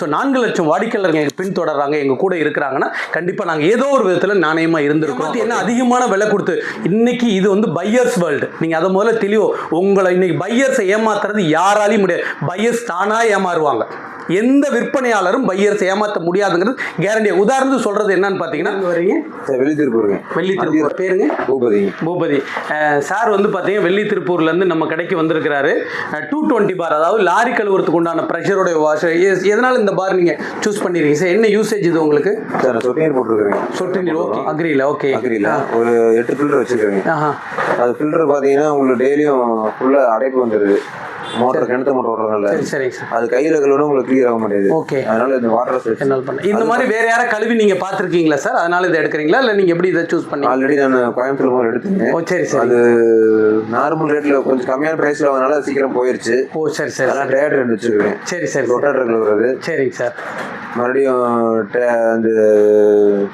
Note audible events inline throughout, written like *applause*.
So நான்கு லட்சம் வாடிக்கையாளர்கள் எங்கள் பின்தொடர்றாங்க எங்கள் கூட இருக்கிறாங்கன்னா கண்டிப்பாக நாங்கள் ஏதோ ஒரு விதத்தில் நாணயமாக இருந்திருக்கோம். என்ன அதிகமான விலை கொடுத்து இன்னைக்கு இது வந்து பையர்ஸ் வேர்ல்டு நீங்கள் அதை முதல்ல தெளிவோ உங்களை இன்னைக்கு பையர்ஸை ஏமாத்துறது யாராலையும் முடியாது. பையர்ஸ் தானாக ஏமாறுவாங்க. எந்த விற்பனையாளரும் பையர்ஸை ஏமாற்ற முடியாதுங்கிறது கேரண்டி உதாரணத்துக்கு சொல்கிறது என்னன்னு பார்த்தீங்கன்னா இங்க வரீங்க? வெள்ளி திருப்பூருங்க வெள்ளி திருப்பூர் பேருங்க? பூபதி. அஹ் சார் வந்து பார்த்தீங்கன்னா வெள்ளி திருப்பூர்லேருந்து நம்ம கடைக்கு வந்திருக்கிறாரு. டூ டுவெண்ட்டி பார் அதாவது லாரி கழுவுறதுக்கு உண்டான ப்ரெஷருடைய வாஷ் எதனால் இந்த பார் நீங்கள் சூஸ் பண்ணிருக்கீங்க? சார் என்ன யூசேஜ் இது உங்களுக்கு? சார் சொட்டு நீர் போட்டுருக்குறேங்க. சொட்டு நீர் ஓகே அக்ரியில் ஓகே அக்ரியில் ஒரு எட்டு ஃபில்டர் வச்சுருக்கேங்க ஆஹா. அது ஃபில்டர் பார்த்தீங்கன்னா உங்களுக்கு டெய்லியும் ஃபுல்லாக அடைப்பு வந்துடுது மோட்டர் கிணத்து மோட்டர் ஓடுறதுனால சரி சரிங்க சார். அது கையில் கழுவினா உங்களுக்கு கிளியர் ஆக மாட்டேங்குது. ஓகே. அதனால இந்த வாட்டர் என்னால் பண்ண இந்த மாதிரி வேற யாரா கழுவி நீங்கள் பார்த்துருக்கீங்களா சார்? அதனால இதை எடுக்கிறீங்களா? இல்லை நீங்கள் எப்படி இதை சூஸ் பண்ணி ஆல்ரெடி நான் கோயம்புத்தூர் போகிற எடுத்தேங்க ஓ சரி சரி. அது நார்மல் ரேட்ல கொஞ்சம் கம்மியான பிரைஸ்ல வாங்கினால அது சீக்கிரம் போயிருச்சு. ஓ சரி சரி அதெல்லாம் ட்ரேட் ரெண்டு வச்சிருக்கேன் சரி சரி சரி. ரொட்டேட்டர் கழுவுறது. சரிங்க சார். மறுபடியும் அந்த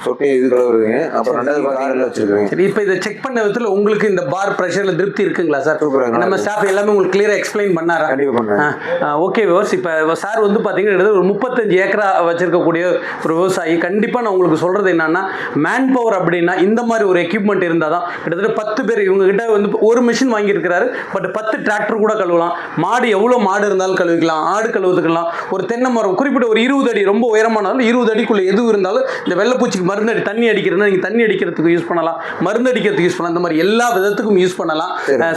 சொட்டு இது கழுவுறதுங்க அப்புறம் ரெண்டாவது காரில் வச்சிருக்கேங்க சரி இப்போ இதை செக் பண்ண விதத்தில் உங்களுக்கு இந்த பார் ப்ரெஷரில் திருப்தி இருக்குங்களா சார்? சூப்பராக நம்ம ஸ்டாஃப் எல்லாமே உங்களுக்கு கிளியராக எக்ஸ்பிளைன் பண்ணாரா? கண்டிப்பாக பண்ணேன் ஓகே விவர்ஸ் இப்போ சார் வந்து பார்த்தீங்கன்னா ஒரு முப்பத்தஞ்சு ஏக்கரா வச்சிருக்கக்கூடிய ஒரு விவசாயி. கண்டிப்பாக நான் உங்களுக்கு சொல்கிறது என்னன்னா மேன் பவர் அப்படின்னா இந்த மாதிரி ஒரு எக்யூப்மெண்ட் இருந்தால் தான் கிட்டத்தட்ட பத்து பேர் இவங்க கிட்ட வந்து ஒரு மிஷின் வாங்கியிருக்கிறாரு. பட் பத்து டிராக்டர் கூட கழுவலாம். மாடு எவ்வளோ மாடு இருந்தாலும் கழுவிக்கலாம். ஆடு கழுவுதுக்கலாம் ஒரு தென்னை மரம் குறிப்பிட்ட ஒரு இருபது அடி ரொம்ப உயரமானாலும் இருபது அடிக்குள்ள எது இருந்தாலும் இந்த வெள்ளைப்பூச்சிக்கு மருந்து அடி தண்ணி அடிக்கிறதுனா நீங்கள் தண்ணி அடிக்கிறதுக்கு யூஸ் பண்ணலாம். மருந்து அடிக்கிறதுக்கு யூஸ் பண்ணலாம். இந்த மாதிரி எல்லா விதத்துக்கும் யூஸ் பண்ணலாம்.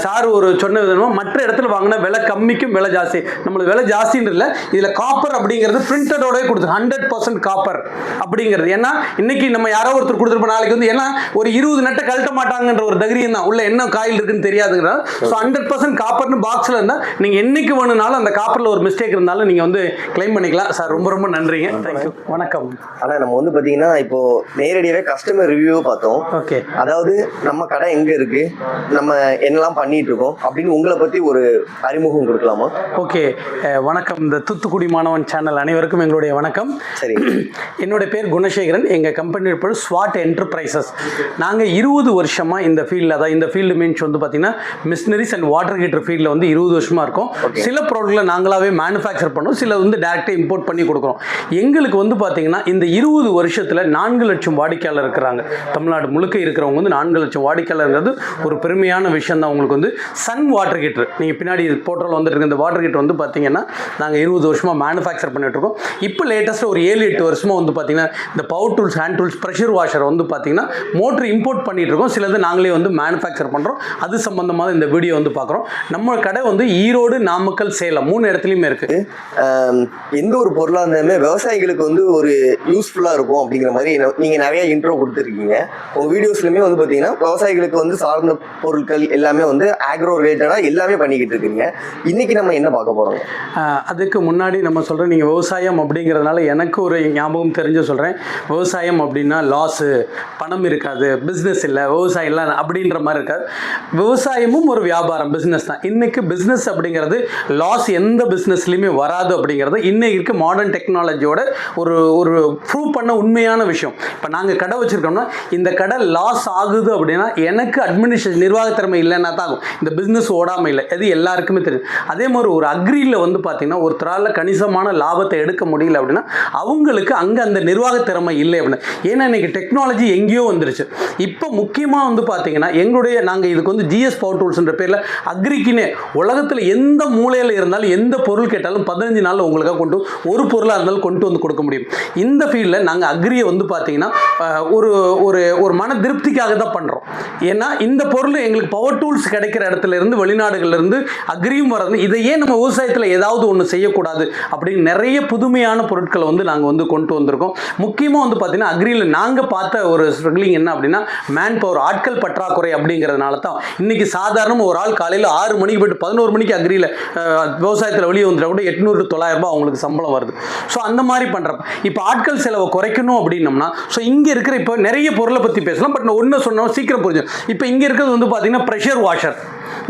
சார். ஒரு சொன்ன விதமா மற்ற இடத்துல வாங்கினா விலை கம்மிக்கும் விலை ஜாஸ்தி. நம்மளுக்கு விலை ஜாஸ்தின்னு இல்லை. இதில் காப்பர் அப்படிங்கிறது பிரிண்டடோடய கொடுத்து ஹண்ட்ரட் பர்சன்ட் காப்பர் அப்படிங்கிறது. ஏன்னா இன்னைக்கு நம்ம யாரோ ஒருத்தர் கொடுத்துருப்போம் நாளைக்கு வந்து ஏன்னா ஒரு இருபது நட்டை கழட்ட மாட்டாங்கன்ற ஒரு தைரியம் தான். உள்ள என்ன காயில் இருக்குன்னு தெரியாதுங்கிறத ஸோ ஹண்ட்ரட் பர்சன்ட் காப்பர்னு பாக்ஸில் இருந்தால் நீங்கள் என்னைக்கு வேணும்னாலும் அந்த காப்பரில் ஒரு மிஸ்டேக் இருந்தாலும் நீங்கள் வந்து க்ளைம் பண்ணிக்கலாம். சார் ரொம்ப ரொம்ப நன்றிங்க. தேங்க்யூ வணக்கம். ஆனா நம்ம வந்து பாத்தீங்கன்னா இப்போ நேரடியாவே கஸ்டமர் ரிவ்யூ பார்த்தோம். ஓகே. அதாவது நம்ம கடை எங்க இருக்கு? நம்ம என்னெல்லாம் பண்ணிட்டு இருக்கோம்? அப்படின்னு உங்களை பத்தி ஒரு அறிமுகம் கொடுக்கலாமா? ஓகே. வணக்கம். இந்த தூத்துக்குடி மாணவன் சேனல் அனைவருக்கும் எங்களுடைய வணக்கம். சரி. *clears throat* என்னோட பேர் குணசேகரன். எங்கள் கம்பெனி பேர் ஸ்வாட் என்டர்பிரைசஸ் நாங்கள் இருபது வருஷமாக இந்த ஃபீல்டில் அதான் இந்த ஃபீல்டு மீன்ஸ் வந்து பார்த்தீங்கன்னா மிஷினரிஸ் அண்ட் வாட்டர் ஹீட்டர் ஃபீல்டில் வந்து இருபது வருஷமாக இருக்கும். சில ப்ராடக்ட்ல நாங்களாவே மேனுஃபேக்சர் பண்ணோம். சில வந்து டேரெக்டாக இம்போர்ட் பண்ணி கொடுக்குறோம். எங்களுக்கு வந்து பார்த்தீங்கன்னா இந்த இருபது வருஷத்தில் நான்கு லட்சம் வாடிக்கையாளர் இருக்கிறாங்க. தமிழ்நாடு முழுக்க இருக்கிறவங்க வந்து நான்கு லட்சம் வாடிக்கையாளர்ங்கிறது ஒரு பெருமையான விஷயம் தான் உங்களுக்கு வந்து. Sun water heater. நீங்கள் பின்னாடி போட்டோவில் வந்துட்டு இருக்க இந்த வாட்டர் ஹீட்டர் வந்து பார்த்தீங்கன்னா நாங்கள் இருபது வருஷமாக மேனுஃபேக்சர் பண்ணிட்டு இருக்கோம். இப்போ லேட்டஸ்ட்டாக ஒரு ஏழு எட்டு வருஷமாக வந்து பார்த்தீங்கன்னா இந்த power tools hand tools pressure washer வந்து பார்த்தீங்கன்னா மோட்டர் இம்போர்ட் பண்ணிட்டு இருக்கோம். சிலது நாங்களே வந்து மேனுஃபேக்சர் பண்ணுறோம் அது சம்மந்தமாக இந்த வீடியோ வந்து பார்க்குறோம் நம்ம கடை வந்து ஈரோடு நாமக்கல் சேலம் மூணு இடத்துலையுமே இருக்குது எந்த ஒரு பொருளாக இருந்தாலுமே விவசாயிகளுக்கு வந்து ஒரு யூஸ்ஃபுல்லாக இருக்கும் அப்படிங்கிற மாதிரி நீங்கள் நீங்க நிறைய இன்ட்ரோ கொடுத்துருக்கீங்க. உங்க வீடியோஸ்லயுமே வந்து பாத்தீங்கன்னா விவசாயிகளுக்கு வந்து சார்ந்த பொருட்கள் எல்லாமே வந்து ஆக்ரோ ரிலேட்டடாக எல்லாமே பண்ணிக்கிட்டு இருக்கீங்க. இன்னைக்கு நம்ம என்ன பார்க்க போறோம்? அதுக்கு முன்னாடி நம்ம சொல்கிறோம் நீங்கள் விவசாயம் அப்படிங்கிறதுனால எனக்கு ஒரு ஞாபகம் தெரிஞ்சு சொல்கிறேன் விவசாயம் அப்படின்னா லாஸு பணம் இருக்காது பிஸ்னஸ் இல்லை விவசாயம் இல்லை அப்படின்ற மாதிரி இருக்காது. விவசாயமும் ஒரு வியாபாரம் பிஸ்னஸ் தான். இன்றைக்கி பிஸ்னஸ் அப்படிங்கிறது லாஸ் எந்த பிஸ்னஸ்லையுமே வராது அப்படிங்கிறது இன்னைக்கு மாடர்ன் டெக்னாலஜியோட ஒரு ஒரு ப்ரூவ் பண்ண உண்மையான விஷயம். இப்போ நாங்கள் கடை வச்சுருக்கோம்னா இந்த கடை லாஸ் ஆகுது அப்படின்னா எனக்கு அட்மினிஸ்ட்ரேஷன் நிர்வாகத்திறமை இல்லைன்னா தான் ஆகும். இந்த பிஸ்னஸ் ஓடாமல் இல்லை. அது எல்லாருக்குமே தெரியும். அதே மாதிரி ஒரு அக்ரியில் வந்து பார்த்தீங்கன்னா ஒருத்தரால் கணிசமான லாபத்தை எடுக்க முடியல அப்படின்னா அவங்களுக்கு அங்கே அந்த நிர்வாகத் திறமை இல்லை அப்படின்னு. ஏன்னா இன்றைக்கி டெக்னாலஜி எங்கேயோ வந்துருச்சு. இப்போ முக்கியமாக வந்து பார்த்தீங்கன்னா எங்களுடைய நாங்கள் இதுக்கு வந்து ஜிஎஸ் பவர் டூல்ஸ்ன்ற பேரில் அக்ரிக்குன்னே உலகத்தில் எந்த மூலையில் இருந்தாலும் எந்த பொருள் கேட்டாலும் பதினஞ்சு நாளில் உங்களுக்காக கொண்டு ஒரு பொருளாக இருந்தாலும் கொண்டு வந்து கொடுக்க முடியும். இந்த ஃபீல்டில் நாங்கள் அக்ரியை வந்து பார்த்தீங்கன்னா ஒரு ஒரு ஒரு மன திருப்திக்காக தான் பண்ணுறோம் ஏன்னா இந்த பொருள் எங்களுக்கு பவர் டூல்ஸ் கிடைக்கிற இடத்துல இருந்து வெளிநாடுகள்ல இருந்து அக்ரியும் வர்றது இதையே நம்ம விவசாயத்தில் ஏதாவது ஒன்று செய்யக்கூடாது அப்படின்னு நிறைய புதுமையான பொருட்களை வந்து நாங்கள் வந்து கொண்டு வந்திருக்கோம். முக்கியமாக வந்து பார்த்தீங்கன்னா அக்ரியில் நாங்கள் பார்த்த ஒரு ஸ்ட்ரகிளிங் என்ன அப்படின்னா மேன் பவர் ஆட்கள் பற்றாக்குறை அப்படிங்கிறதுனால தான். இன்னைக்கு சாதாரண ஒரு ஆள் காலையில் ஆறு மணிக்கு போயிட்டு பதினோரு மணிக்கு அக்ரியில் விவசாயத்தில் வெளியே வந்துட்டால் கூட எட்நூறு தொள்ளாயிரம் ரூபாய் அவங்களுக்கு சம்பளம் வருது. ஸோ அந்த மாதிரி பண்ணுறப்ப இப்போ ஆட்கள் செலவை குறைக்கணும் அப்படின்னம்னா ஸோ இங்கே இருக்கிற இப்போ நிறைய பொருளை பற்றி பேசலாம். பட் நான் ஒன்று சொன்னோம் சீக்கிரம் புரிஞ்சு இப்போ இங்கே இருக்கிறது வந்து பார்த்தீங்கன்னா ப்ரெஷர் வாஷர்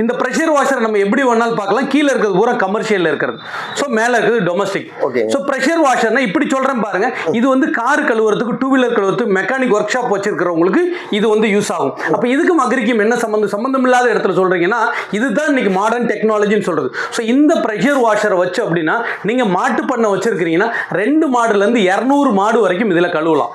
இந்த ப்ரெஷர் வாஷர் நம்ம எப்படி வேணாலும் பார்க்கலாம். கீழே இருக்கிறது பூரா கமர்ஷியலில் இருக்கிறது. ஸோ மேலே இருக்கிறது டொமஸ்டிக் Okay. ஸோ ப்ரெஷர் வாஷர்னா இப்படி சொல்கிறேன் பாருங்க. இது வந்து கார் கழுவுறதுக்கு டூ வீலர் கழுவுறதுக்கு மெக்கானிக் ஒர்க் ஷாப் வச்சிருக்கிறவங்களுக்கு இது வந்து யூஸ் ஆகும். அப்போ இதுக்கும் அக்ரிக்கும் என்ன சம்மந்தம் சம்மந்தம் இல்லாத இடத்துல சொல்றீங்கன்னா இதுதான் இன்னைக்கு மாடர்ன் டெக்னாலஜின்னு சொல்றது. ஸோ இந்த ப்ரெஷர் வாஷரை வச்சு அப்படின்னா நீங்க மாட்டு பண்ணை வச்சிருக்கிறீங்கன்னா ரெண்டு மாடுல இருந்து இரநூறு மாடு வரைக்கும் இதுல கழுவலாம்.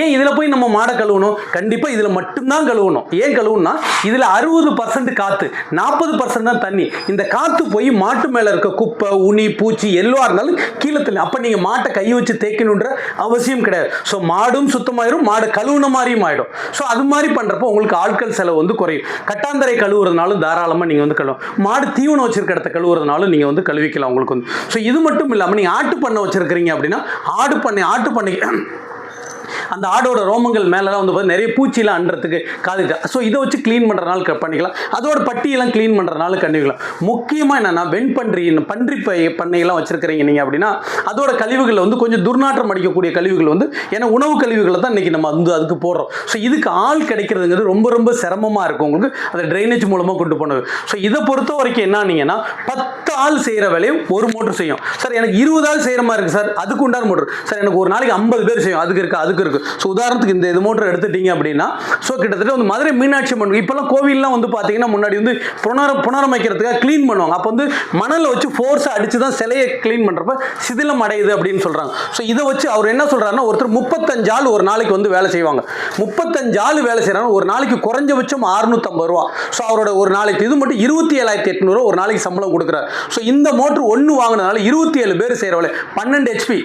ஏன் இதில் போய் நம்ம மாடை கழுவணும்? கண்டிப்பாக இதில் மட்டும்தான் கழுவணும். ஏன் கழுவுனா இதில் அறுபது பர்சன்ட் காற்று நாற்பது பர்சன்ட் தான் தண்ணி. இந்த காற்று போய் மாட்டு மேலே இருக்க குப்பை உனி பூச்சி எல்லோவா இருந்தாலும் கீழே தள்ளி அப்போ நீங்கள் மாட்டை கை வச்சு தேய்க்கணுன்ற அவசியம் கிடையாது. ஸோ மாடும் சுத்தமாயிரும் மாடு கழுவுன மாதிரியும் ஆகிடும் ஸோ அது மாதிரி பண்ணுறப்போ உங்களுக்கு ஆட்கள் செலவு வந்து குறையும். கட்டாந்தரை கழுவுறதுனாலும் தாராளமாக நீங்கள் வந்து கழுவும் மாடு தீவனம் வச்சிருக்க இடத்த கழுவுறதுனாலும் நீங்கள் வந்து கழுவிக்கலாம் உங்களுக்கு வந்து. ஸோ இது மட்டும் இல்லாமல் நீங்கள் ஆட்டு பண்ணை வச்சிருக்கிறீங்க அப்படின்னா ஆடு பண்ணை ஆட்டு பண்ணை அந்த ஆடோட ரோமங்கள் மேலெல்லாம் வந்து பார்த்தா நிறைய பூச்சிலாம் அன்றதுக்கு காதுக்கு ஸோ இதை வச்சு க்ளீன் பண்ணுறனால க- பண்ணிக்கலாம். அதோட பட்டியெல்லாம் க்ளீன் பண்ணுறனால கண்டுக்கலாம் முக்கியமாக என்னென்னா வெண்பன்றி இந்த பன்றி பை பண்ணையெல்லாம் வச்சுருக்கிறீங்க நீங்கள் அப்படின்னா அதோட கழிவுகளில் வந்து கொஞ்சம் துர்நாற்றம் அடிக்கக்கூடிய கழிவுகள் வந்து ஏன்னா உணவு கழிவுகளை தான் இன்றைக்கி நம்ம வந்து அதுக்கு போடுறோம். ஸோ இதுக்கு ஆள் கிடைக்கிறதுங்கிறது ரொம்ப ரொம்ப சிரமமாக இருக்கும் உங்களுக்கு. அதை ட்ரைனேஜ் மூலமாக கொண்டு போனது. ஸோ இதை பொறுத்த வரைக்கும் என்னன்னீங்கன்னா பத்து ஆள் செய்கிற வேலையும் ஒரு மோட்டர் செய்யும். சார் எனக்கு இருபது ஆள் செய்கிற மாதிரி இருக்குது சார் அதுக்கு உண்டான மோட்டர் சார் எனக்கு ஒரு நாளைக்கு ஐம்பது பேர் செய்யும். அதுக்கு இருக்குது அதுக்கு இருக்குது ஸோ உதாரணத்துக்கு இந்த இது மோட்டர் எடுத்துட்டீங்க அப்படின்னா ஸோ கிட்டத்தட்ட வந்து மதுரை மீனாட்சி அம்மன் இப்போல்லாம் கோவில்லாம் வந்து பார்த்தீங்கன்னா முன்னாடி வந்து புனர புனரமைக்கிறதுக்காக க்ளீன் பண்ணுவாங்க. அப்போ வந்து மணலை வச்சு ஃபோர்ஸாக அடித்து தான் சிலையை க்ளீன் பண்ணுறப்ப சிதிலம் அடையுது அப்படின்னு சொல்கிறாங்க ஸோ இதை வச்சு அவர் என்ன சொல்கிறாருன்னா ஒருத்தர் முப்பத்தஞ்சு ஆள் ஒரு நாளைக்கு வந்து வேலை செய்வாங்க. முப்பத்தஞ்சு ஆள் வேலை செய்கிறாங்க ஒரு நாளைக்கு குறைஞ்சபட்சம் அறுநூத்தம்பது ரூபா. ஸோ அவரோட ஒரு நாளைக்கு இது மட்டும் இருபத்தி ஏழாயிரத்தி எட்நூறு ஒரு நாளைக்கு சம்பளம் கொடுக்குறாரு. ஸோ இந்த மோட்ரு ஒன்று வாங்கினதுனால இருபத்தி ஏழு பேர் செய்கிறவளே பன்னெண்டு ஹெச்பி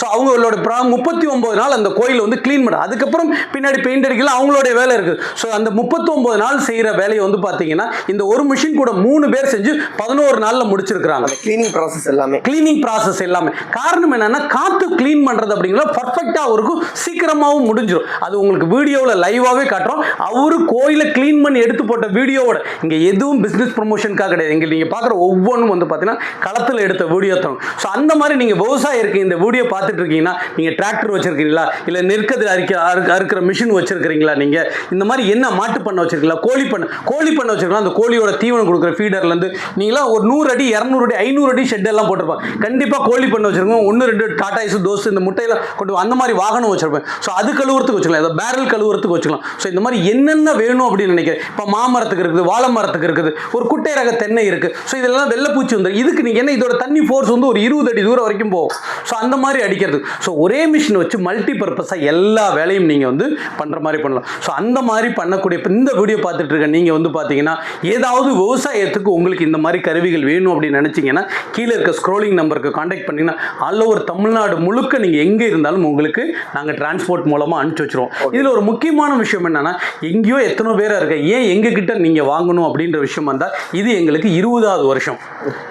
ஸோ அவங்களோட முப்பத்தி ஒம்பது நாள் அந்த கோயிலில் வந்து க்ளீன் பண்ண அதுக்கப்புறம் பின்னாடி பெயிண்ட் அடிக்கலாம் அவங்களுடைய வேலை இருக்குது ஸோ அந்த முப்பத்தொம்பது நாள் செய்கிற வேலையை வந்து பார்த்தீங்கன்னா இந்த ஒரு மிஷின் கூட மூணு பேர் செஞ்சு பதினோரு நாளில் முடிச்சிருக்கிறாங்க. கிளீனிங் ப்ராசஸ் எல்லாமே. கிளீனிங் ப்ராசஸ் எல்லாமே. காரணம் என்னன்னா காத்து க்ளீன் பண்றது அப்படிங்கிறது பர்ஃபெக்டாக அவருக்கும் சீக்கிரமாகவும் முடிஞ்சிடும் அது உங்களுக்கு வீடியோவில் லைவாகவே காட்டுறோம். அவரு கோயிலை க்ளீன் பண்ணி எடுத்து போட்ட வீடியோவோட இங்கே எதுவும் பிஸ்னஸ் ப்ரொமோஷனுக்காக கிடையாது. இங்கே நீங்கள் பார்க்குற ஒவ்வொன்றும் வந்து பார்த்தீங்கன்னா களத்தில் எடுத்த வீடியோ தான். ஸோ அந்த மாதிரி நீங்கள் விவசாயம் இருக்கு இந்த வீடியோ பார்த்துட்டு இருக்கீங்கன்னா நீங்கள் டிராக்டர் வச்சிருக்கீங்களா? இல்லை நெற்கதிர் அரிக்க அறுக்க அறுக்கிற மிஷின் வச்சிருக்கிறீங்களா நீங்கள் இந்த மாதிரி என்ன மாட்டு பண்ண வச்சிருக்கீங்களா? கோழி பண்ண கோழி பண்ண வச்சிருக்கலாம் அந்த கோழியோட தீவனம் கொடுக்குற ஃபீடர்லேருந்து நீங்களாம் ஒரு நூறு அடி இரநூறு அடி ஐநூறு அடி ஷெட் எல்லாம் போட்டிருப்பாங்க. கண்டிப்பாக கோழி பண்ண வச்சிருக்கோம் ஒன்று ரெண்டு டாடா ஐஸ் தோசு இந்த முட்டையெல்லாம் கொண்டு அந்த மாதிரி வாகனம் வச்சிருப்பேன். ஸோ அது கழுவுறதுக்கு வச்சுக்கலாம். ஏதோ பேரல் கழுவுறதுக்கு வச்சுக்கலாம். ஸோ இந்த மாதிரி என்னென்ன வேணும் அப்படின்னு நினைக்கிறேன். இப்போ மாமரத்துக்கு இருக்குது வாழை மரத்துக்கு இருக்குது ஒரு குட்டை ரக தென்னை இருக்குது ஸோ இதெல்லாம் வெள்ளப்பூச்சி வந்து இதுக்கு நீங்கள் என்ன இதோட தண்ணி ஃபோர்ஸ் வந்து ஒரு இருபது அடி தூரம் வரைக்கும் போகும். ஸோ அந்த மாதிரி அடிக்கிறது. ஸோ ஒரே மிஷின் வச்சு மல்டி பர்பஸாக எல்லா வேலையும் நீங்கள் வந்து பண்ணுற மாதிரி பண்ணலாம். ஸோ அந்த மாதிரி பண்ணக்கூடிய இந்த வீடியோ பார்த்துட்டு இருக்க நீங்கள் வந்து பார்த்தீங்கன்னா ஏதாவது விவசாயத்துக்கு உங்களுக்கு இந்த மாதிரி கருவிகள் வேணும் அப்படின்னு நினச்சிங்கன்னா கீழே இருக்க ஸ்க்ரோலிங் நம்பருக்கு காண்டாக்ட் பண்ணிங்கன்னா ஆல் ஓவர் தமிழ்நாடு முழுக்க நீங்கள் எங்கே இருந்தாலும் உங்களுக்கு நாங்கள் டிரான்ஸ்போர்ட் மூலமாக அனுப்பிச்சி வச்சிருவோம். இதில் ஒரு முக்கியமான விஷயம் என்னன்னா எங்கேயோ எத்தனை பேராக இருக்க ஏன் எங்ககிட்ட நீங்கள் வாங்கணும் அப்படின்ற விஷயம் வந்தால் இது எங்களுக்கு இருபதாவது வருஷம்.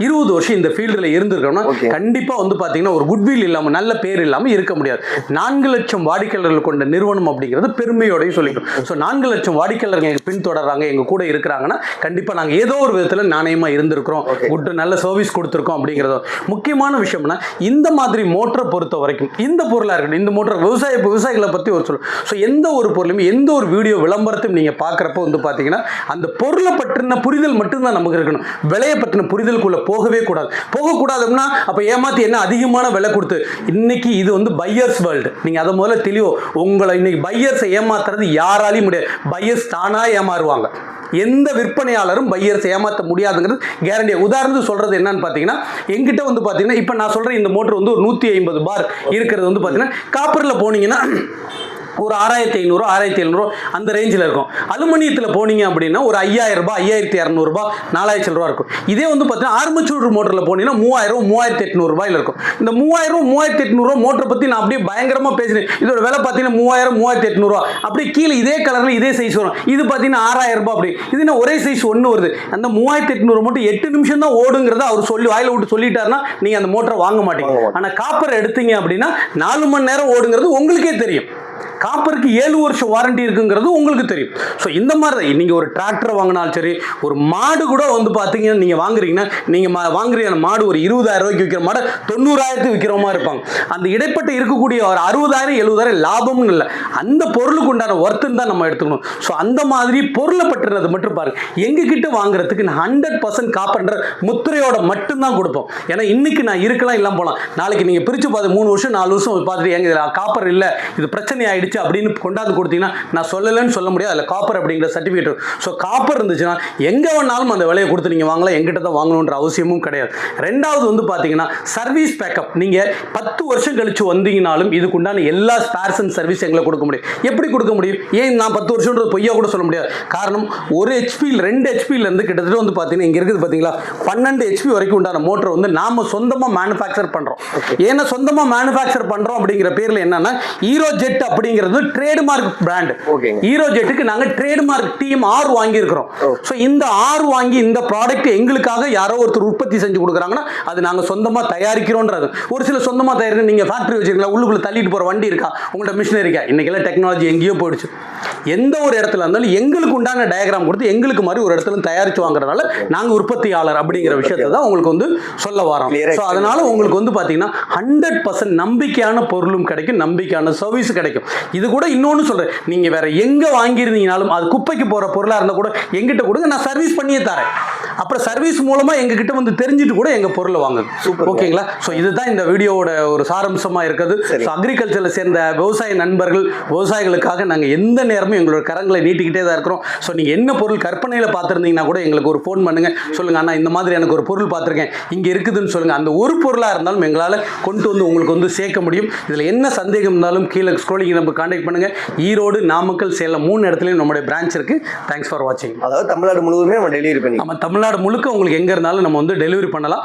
இருபது வருஷம் இந்த ஃபீல்டில் இருந்திருக்கோம்னா. கண்டிப்பாக வந்து பார்த்தீங்கன்னா ஒரு குட்வில் இல்லாமல் நல்ல பேர் இல்லாமல் இருக்க முடியாது. நான்கு லட்சம் வாடிக்கையாளர்கள் கொண்ட நிறுவனம் அப்படிங்கிறது பெருமையோடையும் சொல்லிக்கிறோம் ஸோ நான்கு லட்சம் வாடிக்கையாளர்கள் எங்கள் பின்தொடர்றாங்க எங்கள் கூட இருக்கிறாங்கன்னா கண்டிப்பாக நாங்கள் ஏதோ ஒரு விதத்தில் நாணயமாக இருந்திருக்கிறோம். குட் நல்ல சர்வீஸ் கொடுத்துருக்கோம் அப்படிங்கிறது. முக்கியமான விஷயம்னா இந்த மாதிரி மோட்டரை பொறுத்த வரைக்கும் இந்த பொருளாக இருக்கட்டும் இந்த மோட்டர் விவசாய விவசாயிகளை பற்றி ஒரு சொல்லும். ஸோ எந்த ஒரு பொருளும் எந்த ஒரு வீடியோ விளம்பரத்தையும் நீங்கள் பார்க்குறப்ப வந்து பார்த்தீங்கன்னா அந்த பொருளை பற்றின புரிதல் மட்டும்தான் நமக்கு இருக்கணும். விலையை பற்றின புரிதலுக்குள்ளே போகவே கூடாது. போகக்கூடாதுன்னா அப்போ ஏமாற்றி என்ன அதிகமான விலை கொடுத்து இன்னைக்கு இது வந்து பையர்ஸ் வேர்ல்டு நீங்கள் அதை முதல்ல தெளிவோ உங்களை இன்னைக்கு பையர்ஸை ஏமாத்துறது யாராலையும் முடியாது. பையர்ஸ் தானாக ஏமாறுவாங்க. எந்த விற்பனையாளரும் பையர்ஸ் ஏமாற்ற முடியாதுங்கிறது கேரண்டியாக உதாரணத்துக்கு சொல்கிறது என்னன்னு பார்த்தீங்கன்னா எங்கிட்ட வந்து பார்த்தீங்கன்னா இப்போ நான் சொல்கிறேன் இந்த மோட்டர் வந்து ஒரு நூற்றி ஐம்பது பார் இருக்கிறது வந்து பார்த்தீங்கன்னா காப்பரில் போனீங்கன்னா ஒரு ஆறாயிரத்தி ஐநூறு ஆறாயிரத்தி எழுநூறு அந்த ரேஞ்சில் இருக்கும். அலுமினியத்தில் போனீங்க அப்படின்னா ஒரு ஐயாயிரம் ரூபாய் ஐயாயிரத்தி இரநூறுபா நாலாயிரத்தி ரூபா இருக்கும். இதே வந்து பார்த்தீங்கன்னா ஆர்மச்சூர் மோட்டரில் போனீங்கன்னா மூவாயிரம் மூவாயிரத்தி எட்நூறு ரூபாயில் இருக்கும். இந்த மூவாயிரம் மூவாயிரத்தி எட்நூறுவா மோட்டரை பற்றி நான் அப்படியே பயங்கரமாக பேசுகிறேன் இதோட விலை பார்த்தீங்கன்னா மூவாயிரம் மூவாயிரத்தி எட்நூறுவா அப்படியே கீழே இதே கலரில் இதே சைஸ் வரும். இது பார்த்தீங்கன்னா ஆறாயிரம் ரூபாய் அப்படி. இது என்ன ஒரே சைஸ் ஒன்று வருது. அந்த மூவாயிரத்தி எட்நூறு மட்டும் எட்டு நிமிஷம் தான் ஓடுங்கிறத அவர் சொல்லி வாயில விட்டு சொல்லிட்டாருன்னா நீங்கள் அந்த மோட்டரை வாங்க மாட்டீங்க. ஆனால் காப்பர் எடுத்தீங்க அப்படின்னா நாலு மணி நேரம் ஓடுங்கிறது உங்களுக்கே தெரியும். காப்பருக்கு ஏழு வருஷம் வாரண்டி இருக்குங்கிறது உங்களுக்கு தெரியும். ஸோ இந்த மாதிரி தான். நீங்கள் ஒரு டிராக்டர் வாங்கினாலும் சரி ஒரு மாடு கூட வந்து பார்த்தீங்கன்னா நீங்கள் வாங்குறீங்கன்னா நீங்கள் மா வாங்குறீங்க அந்த மாடு ஒரு இருபதாயிரம் ரூபாய்க்கு விற்கிற மாடு தொண்ணூறாயிரத்துக்கு விற்கிற மாதிரி இருப்பாங்க. அந்த இடைப்பட்ட இருக்கக்கூடிய ஒரு அறுபதாயிரம் எழுபதாயிரம் லாபம்னு இல்லை. அந்த பொருளுக்கு உண்டான ஒர்த்துன்னு தான் நம்ம எடுத்துக்கணும். ஸோ அந்த மாதிரி பொருளை பற்றினது மட்டும் பாருங்க. எங்ககிட்ட வாங்குறதுக்கு நான் ஹண்ட்ரட் பர்சன்ட் காப்பன்ற முத்திரையோட மட்டும்தான் கொடுப்போம். ஏன்னா இன்னைக்கு நான் இருக்கலாம் இல்லாம போகலாம் நாளைக்கு நீங்கள் பிரித்து பார்த்து மூணு வருஷம் நாலு வருஷம் பார்த்துட்டு எங்க இதில் காப்பர் இல்லை. இது பிரச்சனை ஆயிடுச்சு அப்படின்னு கொண்டாந்து கொடுத்தீங்கன்னா நான் சொல்லலைன்னு சொல்ல முடியாது. அதில் காப்பர் அப்படிங்கிற சர்டிஃபிகேட் ஸோ காப்பர் இருந்துச்சுன்னா எங்கே வேணாலும் அந்த விலையை கொடுத்து நீங்கள் வாங்கலாம். எங்கிட்ட தான் வாங்கணுன்ற அவசியமும் கிடையாது. ரெண்டாவது வந்து பார்த்தீங்கன்னா சர்வீஸ் பேக்கப் நீங்கள் பத்து வருஷம் கழிச்சு வந்தீங்கனாலும் இதுக்குண்டான எல்லா ஸ்பேர்ஸ் அண்ட் சர்வீஸ் எங்களை கொடுக்க முடியும். எப்படி கொடுக்க முடியும்? ஏன் நான் பத்து வருஷம்ன்றது பொய்யா கூட சொல்ல முடியாது. காரணம் ஒரு ஹெச்பியில் ரெண்டு ஹெச்பியில் இருந்து கிட்டத்தட்ட வந்து பார்த்தீங்கன்னா இங்கே இருக்குது பார்த்தீங்களா பன்னெண்டு ஹெச்பி வரைக்கும் உண்டான மோட்டர் வந்து நாம சொந்தமாக மேனுஃபேக்சர் பண்ணுறோம் ஏன்னா சொந்தமாக மேனுஃபேக்சர் பண்ணுறோம் அப்படிங்கிற பேரில் என்னன்னா ஹீரோ ஜெட் அப்படிங்கிறது ட்ரேட்மார்க் பிராண்ட். ஹீரோ ஜெட்டுக்கு நாங்கள் ட்ரேட்மார்க் டீம் ஆர் வாங்கியிருக்கிறோம். ஸோ இந்த ஆர் வாங்கி இந்த ப்ராடக்ட் எங்களுக்காக யாரோ ஒருத்தர் உற்பத்தி செஞ்சு கொடுக்குறாங்கன்னா அது நாங்கள் சொந்தமாக தயாரிக்கிறோன்றது. ஒரு சில சொந்தமாக தயாரிக்க நீங்கள் ஃபேக்ட்ரி வச்சிருக்கீங்களா உள்ளுக்குள்ள தள்ளிட்டு போகிற வண்டி இருக்கா உங்கள்ட்ட மிஷினரி இருக்கா? இன்றைக்கெல்லாம் டெக்னாலஜி எங்கேயோ போயிடுச்சு. எந்த ஒரு இடத்துல இருந்தாலும் எங்களுக்கு உண்டான டயக்ராம் கொடுத்து எங்களுக்கு மாதிரி ஒரு இடத்துல தயாரித்து வாங்குறதுனால நாங்கள் உற்பத்தியாளர் அப்படிங்கிற விஷயத்தை தான் உங்களுக்கு வந்து சொல்ல வரோம். ஸோ அதனால உங்களுக்கு வந்து பார்த்தீங்கன்னா ஹண்ட்ரட் பர்சன்ட் நம்பிக்கையான பொருளும் கிடைக்கும் நம்பிக்கையான சர்வீஸ் கிடைக்கும். இது கூட இன்னொன்று சொல்கிறேன் நீங்கள் வேற எங்கே வாங்கியிருந்தீங்கனாலும் அது குப்பைக்கு போகிற பொருளாக இருந்தால் கூட எங்கிட்ட கொடுங்க நான் சர்வீஸ் பண்ணியே தரேன். அப்புறம் சர்வீஸ் மூலமாக எங்ககிட்ட வந்து தெரிஞ்சுட்டு கூட எங்கள் பொருளை Super. ஓகேங்களா? ஸோ இதுதான் இந்த வீடியோவோட ஒரு சாரம்சமாக இருக்குது. ஸோ அக்ரிகல்ச்சரில் சேர்ந்த விவசாய நண்பர்கள் விவசாயிகளுக்காக நாங்கள் எந்த நேரமும் எங்களோட கரங்களை நீட்டிக்கிட்டே தான் இருக்கிறோம். ஸோ நீங்கள் என்ன பொருள் கற்பனையில் பார்த்துருந்தீங்கன்னா கூட எங்களுக்கு ஒரு ஃபோன் பண்ணுங்கள் சொல்லுங்கள் அண்ணா இந்த மாதிரி எனக்கு ஒரு பொருள் பார்த்துருக்கேன். இங்கே இருக்குதுன்னு சொல்லுங்கள் அந்த ஒரு பொருளாக இருந்தாலும் எங்களால் கொண்டு வந்து உங்களுக்கு வந்து சேர்க்க முடியும். இதில் என்ன சந்தேகம் இருந்தாலும் கீழே ஸ்க்ரோலிங் நம்ம காண்டாக்ட் பண்ணுங்கள் ஈரோடு நாமக்கல் சேலம் மூணு இடத்துலையும் நம்மளுடைய பிரான்ச் இருக்குது தேங்க்ஸ் ஃபார் வாட்சிங் அதாவது தமிழ்நாடு முழுவதுமே நம்ம டெலிவரி பண்ணி நம்ம தமிழ்நாடு முழுக்க உங்களுக்கு எங்கே இருந்தாலும் நம்ம வந்து டெலிவரி பண்ணலாம்.